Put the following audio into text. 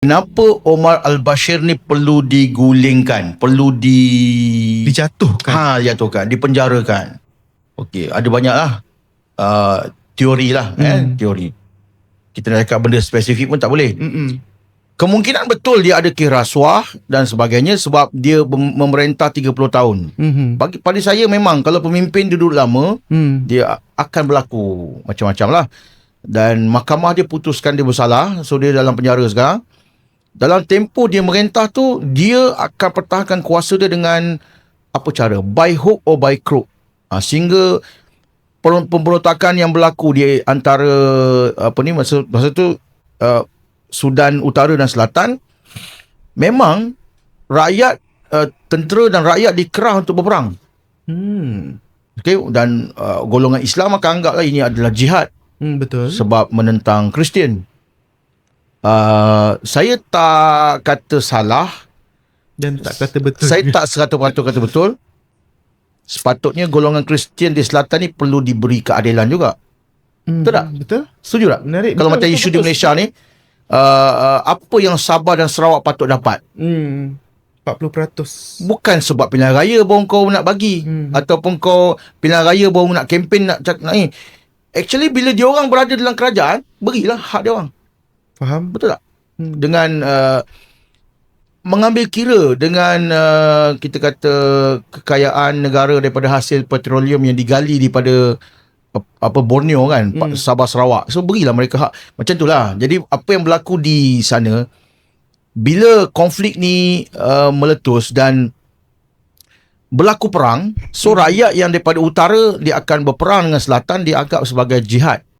Kenapa Omar Al-Bashir ni perlu digulingkan? Perlu di... Dijatuhkan. Ha, jatuhkan. Dipenjarakan. Okey, ada banyak lah. Uh, teori lah. Hmm. Eh, teori. Kita nak cakap benda spesifik pun tak boleh. Mm-mm. Kemungkinan betul dia ada kes rasuah dan sebagainya sebab dia mem- memerintah 30 tahun. Mhm. Bagi pada saya memang kalau pemimpin duduk lama, Hmm. dia akan berlaku macam-macam lah. Dan mahkamah dia putuskan dia bersalah. So dia dalam penjara sekarang. Dalam tempoh dia merintah tu, dia akan pertahankan kuasa dia dengan apa cara? By hook or by crook. Ha, sehingga pemberontakan yang berlaku di antara apa ni masa masa tu uh, Sudan Utara dan Selatan memang rakyat uh, tentera dan rakyat dikerah untuk berperang. Hmm. Okey dan uh, golongan Islam akan anggaplah ini adalah jihad Hmm, betul. sebab menentang Kristian. Uh, saya tak kata salah, Dan tak kata betul. saya tak 100% kata betul. Sepatutnya golongan Kristian di selatan ni perlu diberi keadilan juga. Hmm, betul tak? Betul. Setuju tak? Menarik. Kalau Betul, macam betul, isu di betul. Malaysia ni, uh, uh, apa yang Sabah dan Sarawak patut dapat? Hmm. 40%. Bukan sebab pilihan raya baru kau nak bagi Hmm. ataupun kau pilihan raya baru nak kempen nak nak ni. Actually bila dia orang berada dalam kerajaan, berilah hak dia orang. Faham? Betul tak? Hmm. Dengan uh, mengambil kira dengan uh, kita kata kekayaan negara daripada hasil petroleum yang digali daripada apa Borneo kan, hmm. Sabah Sarawak. So berilah mereka hak. Macam itulah. Jadi apa yang berlaku di sana bila konflik ni uh, meletus dan berlaku perang, so rakyat yang daripada utara dia akan berperang dengan selatan dia anggap sebagai jihad.